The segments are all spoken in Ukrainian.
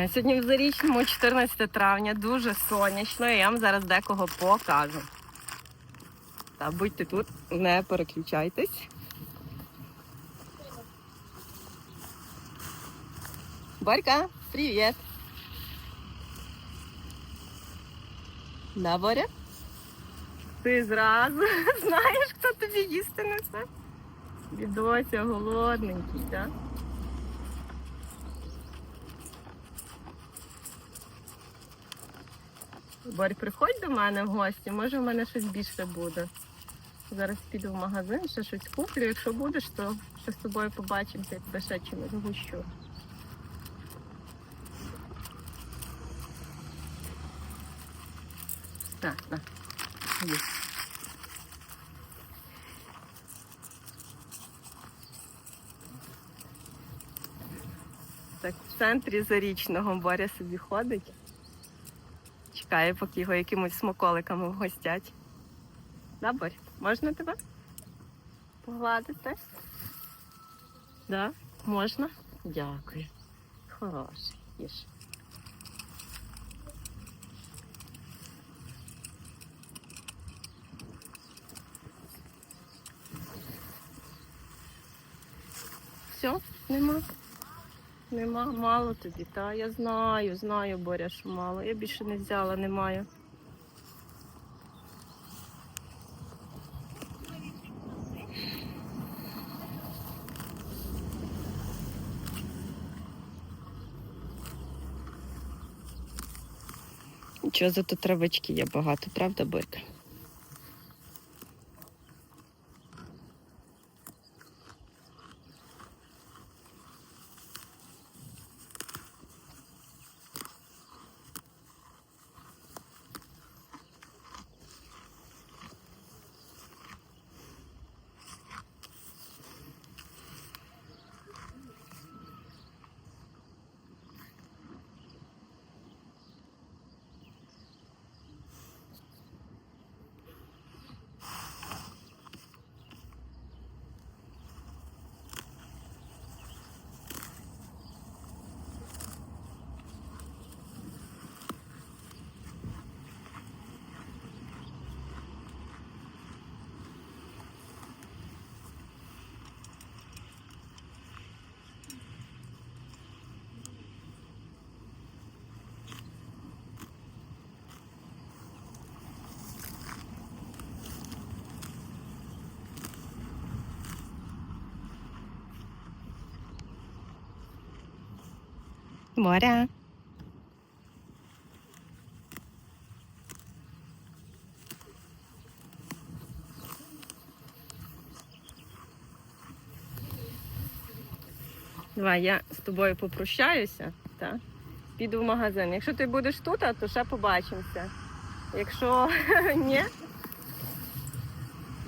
Е, Сьогодні в Зарічному 14 травня, дуже сонячно, і я вам зараз декого покажу. Та будьте тут, не переключайтесь. Борька, привіт! Да, Боря? Ти зразу знаєш, хто тобі їсти несе? Бідося, голодненький, так? Борь, приходь до мене в гості, може в мене щось більше буде. Зараз піду в магазин, ще щось куплю. Якщо будеш, то ще з тобою побачимося, я тебе ще чимось гущу. Так. Є. Так, в центрі зарічного Боря собі ходить. Чекає, поки його якимось смаколиками вгостять. Да, Борь? Можна тебе? Погладити? Да? Можна? Дякую. Хороший. Їж. Все, нема. Нема, мало тобі, та я знаю, знаю, Боря, що мало. Я більше не взяла, не маю. Нічого, зато травички є багато, правда, бити? Боря. Давай, я з тобою попрощаюся, та? піду в магазин. Якщо ти будеш тут, то ще побачимося. Якщо ні,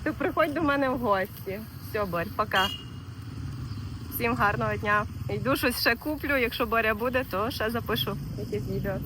то приходь до мене в гості. Все, Борь, пока. Всім гарного дня. Йду щось ще куплю. Якщо Боря буде, то ще запишу якісь відео.